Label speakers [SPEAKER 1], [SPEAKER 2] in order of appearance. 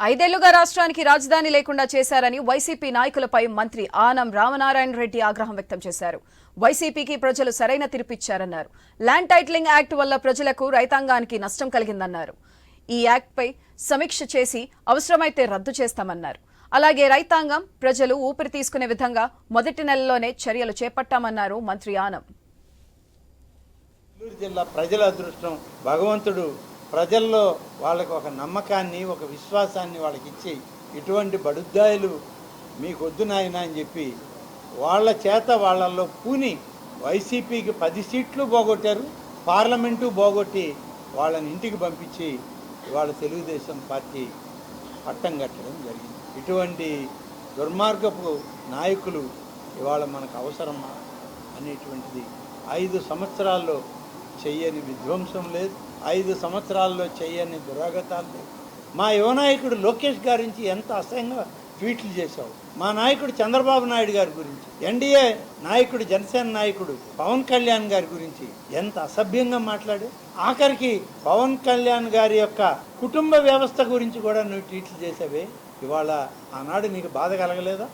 [SPEAKER 1] ఐదేళ్ళుగా రాష్ట్రానికి రాజధాని లేకుండా చేశారని వైసీపీ నాయకులపై మంత్రి ఆనం రామనారాయణ రెడ్డి ఆగ్రహం వ్యక్తం చేశారు. వైసీపీకి ప్రజలు సరైన తీర్పిచ్చారన్నారు. ల్యాండ్ టైటిలింగ్ యాక్ట్ వల్ల ప్రజలకు రైతాంగానికి నష్టం కలిగిందన్నారు. ఈ యాక్ట్పై సమీక్ష చేసి అవసరమైతే రద్దు చేస్తామన్నారు. అలాగే రైతాంగం ప్రజలు ఊపిరి తీసుకునే విధంగా మొదటి నెలలోనే చర్యలు చేపట్టామన్నారు మంత్రి ఆనం.
[SPEAKER 2] జిల్లా ప్రజల అదృష్టం భగవంతుడు ప్రజల్లో వాళ్ళకి ఒక నమ్మకాన్ని ఒక విశ్వాసాన్ని వాళ్ళకి ఇచ్చి ఇటువంటి బడుద్దాయిలు మీకు వద్దు అని చెప్పి వాళ్ళ చేత వాళ్ళల్లో పూని వైసీపీకి పది సీట్లు పోగొట్టారు పార్లమెంటు పోగొట్టి వాళ్ళని ఇంటికి పంపించి వాళ్ళ తెలుగుదేశం పార్టీ పట్టం కట్టడం జరిగింది. ఇటువంటి దుర్మార్గపు నాయకులు ఇవాళ మనకు అవసరమా అనేటువంటిది ఐదు సంవత్సరాల్లో చెయ్యని విధ్వంసం లేదు. ఐదు సంవత్సరాల్లో చెయ్యని దురాగతాలు లేవు. మా యువనాయకుడు లోకేష్ గారించి ఎంత అసహ్యంగా ట్వీట్లు చేశావు. మా నాయకుడు చంద్రబాబు నాయుడు గారి గురించి ఎన్డీఏ నాయకుడు జనసేన నాయకుడు పవన్ కళ్యాణ్ గారి గురించి ఎంత అసభ్యంగా మాట్లాడు ఆఖరికి పవన్ కళ్యాణ్ గారి యొక్క కుటుంబ వ్యవస్థ గురించి కూడా నువ్వు ట్వీట్లు చేసావే ఇవాళ ఆనాడు నీకు బాధ కలగలేదా?